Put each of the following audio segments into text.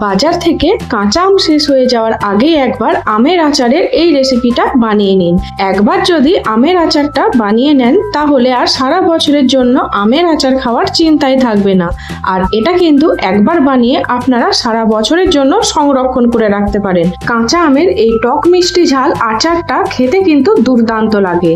বাজার থেকে কাঁচা আম শেষ হয়ে যাওয়ার আগেই একবার আমের আচারের এই রেসিপিটা বানিয়ে নিন। একবার যদি আমের আচারটা বানিয়ে নেন, তাহলে আর সারা বছরের জন্য আমের আচার খাওয়ার চিন্তাই থাকবে না। আর এটা কিন্তু একবার বানিয়ে আপনারা সারা বছরের জন্য সংরক্ষণ করে রাখতে পারেন। কাঁচা আমের এই টক মিষ্টি ঝাল আচারটা খেতে কিন্তু দুর্দান্ত লাগে।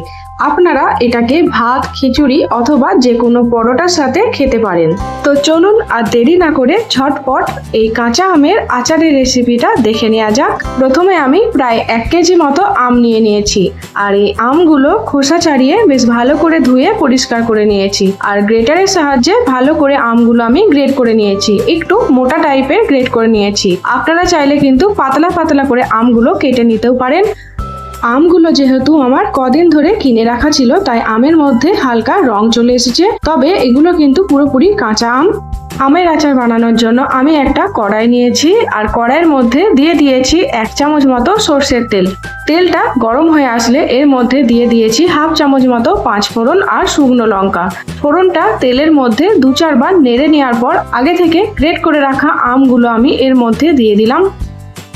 আপনারা এটাকে ভাত, খিচুড়ি অথবা যে কোনো পরোটার সাথে খেতে পারেন। তো চলুন আর দেরি না করে ঝটপট এই কাঁচা আমের আচারের রেসিপিটা দেখে নেওয়া যাক। প্রথমে আমি প্রায় এক কেজি মতো আম নিয়ে নিয়েছি আর এই আমগুলো খোসা ছাড়িয়ে বেশ ভালো করে ধুয়ে পরিষ্কার করে নিয়েছি আর গ্রেটারের সাহায্যে ভালো করে আমগুলো আমি গ্রেট করে নিয়েছি। একটু মোটা টাইপের গ্রেট করে নিয়েছি। আপনারা চাইলে কিন্তু পাতলা পাতলা করে আমগুলো কেটে নিতেও পারেন আমগুলো যেহেতু আমার কদিন ধরে কিনে রাখা ছিল, তাই আমের মধ্যে হালকা রং চলে এসেছে। তবে এগুলো কিন্তু পুরোপুরি কাঁচা আম। আমের আচার বানানোর জন্য আমি একটা কড়াই নিয়েছি, আর কড়াইয়ের মধ্যে দিয়ে দিয়েছি এক চামচ মতো সর্ষের তেল। তেলটা গরম হয়ে আসলে এর মধ্যে দিয়ে দিয়েছি হাফ চামচ মতো পাঁচ ফোড়ন আর শুকনো লঙ্কা। ফোড়নটা তেলের মধ্যে দু চারবার নেড়ে নেওয়ার পর আগে থেকে গ্রেট করে রাখা আমগুলো আমি এর মধ্যে দিয়ে দিলাম।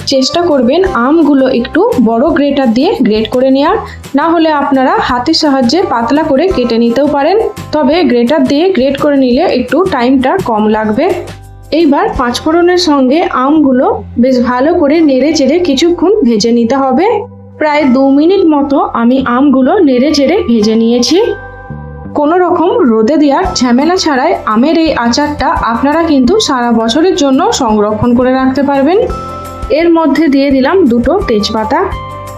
চেষ্টা করবেন আমগুলো একটু বড় গ্রেটার দিয়ে গ্রেট করে নেওয়ার না হলে আপনারা হাতের সাহায্যে পাতলা করে কেটে নিতেও পারেন। তবে গ্রেটার দিয়ে গ্রেট করে নিলে একটু টাইমটা কম লাগবে। এইবার পাঁচফোড়নের সঙ্গে আমগুলো বেশ ভালো করে নেড়ে চেড়ে কিছুক্ষণ ভেজে নিতে হবে। প্রায় দু মিনিট মতো আমি আমগুলো নেড়ে চেড়ে ভেজে নিয়েছি। কোনো রকম রোদে দেওয়ার ঝামেলা ছাড়াই আমের এই আচারটা আপনারা কিন্তু সারা বছরের জন্য সংরক্ষণ করে রাখতে পারবেন। এর মধ্যে দিয়ে দিলাম দুটো তেজপাতা।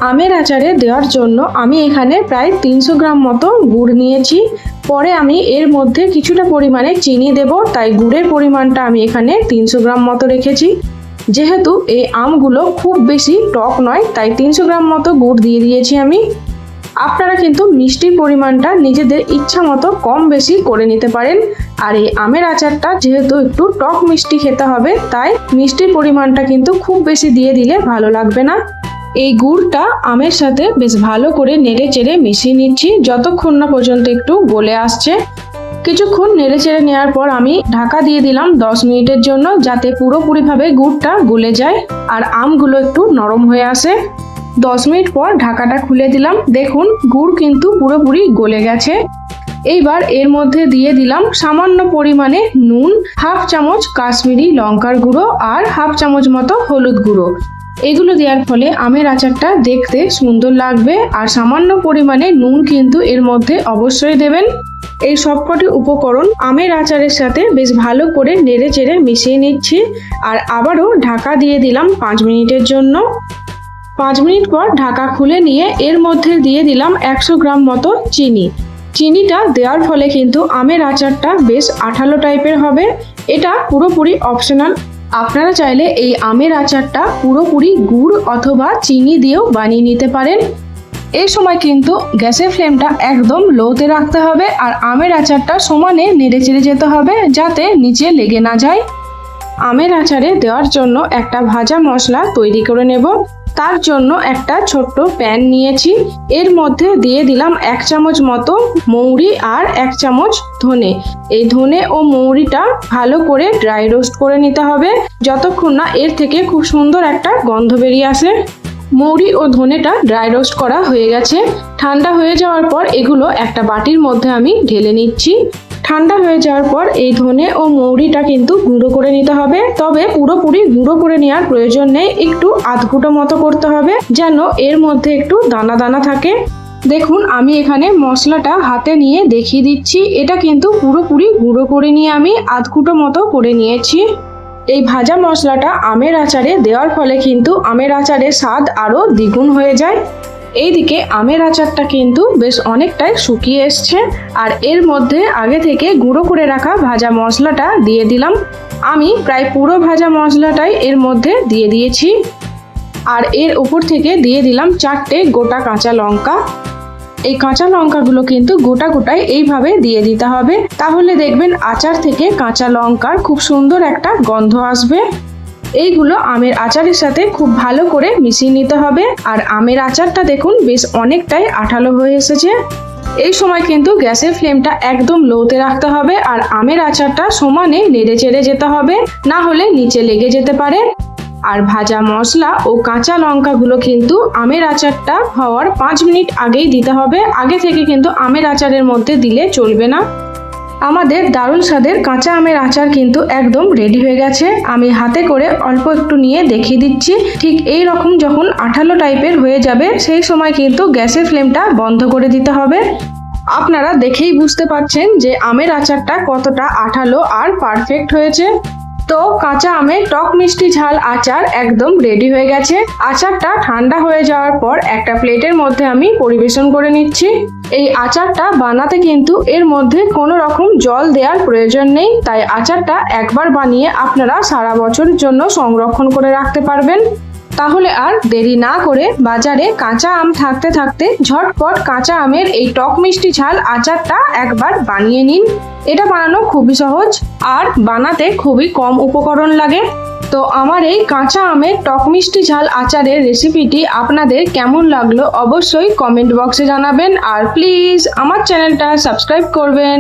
আমের আচারে দেওয়ার জন্য আমি এখানে প্রায় তিনশো গ্রাম মতো গুড় নিয়েছি। পরে আমি এর মধ্যে কিছুটা পরিমাণে চিনি দেব, তাই গুড়ের পরিমাণটা আমি এখানে তিনশো গ্রাম মতো রেখেছি। যেহেতু এই আমগুলো খুব বেশি টক নয়, তাই তিনশো গ্রাম মতো গুড় দিয়ে দিয়েছি আমি। আপনারা কিন্তু মিষ্টির পরিমাণটা নিজেদের ইচ্ছা মতো কম বেশি করে নিতে পারেন। আর এই আমের আচারটা যেহেতু একটু টক মিষ্টি খেতে হবে, তাই মিষ্টির পরিমাণটা কিন্তু খুব বেশি দিয়ে দিলে ভালো লাগবে না। এই গুড়টা আমের সাথে বেশ ভালো করে নেড়ে চেড়ে মিশিয়ে নিচ্ছি। যতক্ষণ না পর্যন্ত একটু গলে আসছে। কিছুক্ষণ নেড়ে চেড়ে নেওয়ার পর আমি ঢাকা দিয়ে দিলাম দশ মিনিটের জন্য, যাতে পুরোপুরিভাবে গুড়টা গলে যায়। আর আমগুলো একটু নরম হয়ে আসে। দশ মিনিট পর ঢাকাটা খুলে দিলাম। দেখুন, গুড় কিন্তু পুরোপুরি গলে গেছে। এইবার এর মধ্যে দিয়ে দিলাম সামান্য পরিমাণে নুন, হাফ চামচ কাশ্মীরি লঙ্কার গুঁড়ো আর হাফ চামচ মতো হলুদ গুঁড়ো। এগুলো দেওয়ার ফলে আমের আচারটা দেখতে সুন্দর লাগবে আর সামান্য পরিমাণে নুন কিন্তু এর মধ্যে অবশ্যই দেবেন। এই সবকটি উপকরণ আমের আচারের সাথে বেশ ভালো করে নেড়ে চেড়ে মিশিয়ে নিচ্ছি আর আবারও ঢাকা দিয়ে দিলাম পাঁচ মিনিটের জন্য। পাঁচ মিনিট পর ঢাকা খুলে নিয়ে এর মধ্যে দিয়ে দিলাম একশো গ্রাম মতো চিনি। চিনিটা দেওয়ার ফলে কিন্তু আমের আচারটা বেশ আঠালো টাইপের হবে। এটা পুরোপুরি অপশনাল আপনারা চাইলে এই আমের আচারটা পুরোপুরি গুড় অথবা চিনি দিয়েও বানিয়ে নিতে পারেন। এই সময় কিন্তু গ্যাসের ফ্লেমটা একদম লোতে রাখতে হবে আর আমের আচারটা সমানে নেড়ে চেড়ে যেতে হবে যাতে নিচে লেগে না যায়। আমের আচারে দেওয়ার জন্য একটা ভাজা মশলা তৈরি করে নেব। তার জন্য একটা ছোট্ট প্যান নিয়েছি। এর মধ্যে দিয়ে দিলাম এক চামচ মতো মৌরি আর এক চামচ ধনে। এই ধনে ও মৌরিটা ভালো করে ড্রাই রোস্ট করে নিতে হবে, যতক্ষণ না এর থেকে খুব সুন্দর একটা গন্ধ বেরিয়ে আসে। মৌরি ও ধনেটা ড্রাই রোস্ট করা হয়ে গেছে। ঠান্ডা হয়ে যাওয়ার পর এগুলো একটা বাটির মধ্যে আমি ঢেলে নিচ্ছি। ঠান্ডা হয়ে যাওয়ার পর এই ধনে ও মৌরিটা কিন্তু গুঁড়ো করে নিতে হবে। তবে পুরোপুরি গুঁড়ো করে নেওয়ার প্রয়োজন নেই। একটু আধগুটো মতো করতে হবে যেন এর মধ্যে একটু দানা দানা থাকে। দেখুন, আমি এখানে মশলাটা হাতে নিয়ে দেখিয়ে দিচ্ছি। এটা কিন্তু পুরোপুরি গুঁড়ো করে নিয়ে আমি আধকুটো মতো করে নিয়েছি। এই ভাজা মশলাটা আমের আচারে দেওয়ার ফলে কিন্তু আমের আচারের স্বাদ আরও দ্বিগুণ হয়ে যায়। এইদিকে আমের আচারটা কিন্তু বেশ অনেকটাই শুকিয়ে এসছে। আর এর মধ্যে আগে থেকে গুঁড়ো করে রাখা ভাজা মশলাটা দিয়ে দিলাম। আমি প্রায় পুরো ভাজা মশলাটাই এর মধ্যে দিয়ে দিয়েছি। আর এর উপর থেকে দিয়ে দিলাম চারটে গোটা কাঁচা লঙ্কা। এই কাঁচা লঙ্কাগুলো কিন্তু গোটা গোটাই এইভাবে দিয়ে দিতে হবে। তাহলে দেখবেন আচার থেকে কাঁচা লঙ্কার খুব সুন্দর একটা গন্ধ আসবে। এইগুলো আমের আচারের সাথে খুব ভালো করে মিশিয়ে নিতে হবে। আর আমের আচারটা দেখুন, বেশ অনেকটাই আঠালো হয়ে এসেছে। এই সময় কিন্তু গ্যাসের ফ্লেমটা একদম লোতে রাখতে হবে আর আমের আচারটা সমানে নেড়ে চেড়ে যেতে হবে, না হলে নিচে লেগে যেতে পারে। আর ভাজা মশলা ও কাঁচা লঙ্কাগুলো কিন্তু আমের আচারটা হওয়ার পাঁচ মিনিট আগেই দিতে হবে। আগে থেকে কিন্তু আমের আচারের মধ্যে দিলে চলবে না। আমাদের দারুণ স্বাদের কাঁচা আমের আচার কিন্তু একদম রেডি হয়ে গেছে। আমি হাতে করে অল্প একটু নিয়ে দেখিয়ে দিচ্ছি। ঠিক এই রকম যখন আঠালো টাইপের হয়ে যাবে, সেই সময় কিন্তু গ্যাসের ফ্লেমটা বন্ধ করে দিতে হবে। আপনারা দেখেই বুঝতে পারছেন যে আমের আচারটা কতটা আঠালো আর পারফেক্ট হয়েছে। তো কাঁচা আমের টক মিষ্টি ঝাল আচার একদম রেডি হয়ে গেছে। আচারটা ঠান্ডা হয়ে যাওয়ার পর একটা প্লেটের মধ্যে আমি পরিবেশন করে নিচ্ছি। এই আচারটা বানাতে কিন্তু এর মধ্যে কোনো রকম জল দেওয়ার প্রয়োজন নেই। তাই আচারটা একবার বানিয়ে আপনারা সারা বছরের জন্য সংরক্ষণ করে রাখতে পারবেন। তাহলে আর দেরি না করে বাজারে কাঁচা আম থাকতে থাকতে ঝটপট কাঁচা আমের এই টক মিষ্টি ঝাল আচারটা একবার বানিয়ে নিন। এটা বানানো খুবই সহজ আর বানাতে খুবই কম উপকরণ লাগে। তো আমার এই কাঁচা আমের টক মিষ্টি ঝাল আচারের রেসিপিটি আপনাদের কেমন লাগল অবশ্যই কমেন্ট বক্সে জানাবেন। আর প্লিজ আমার চ্যানেলটা সাবস্ক্রাইব করবেন।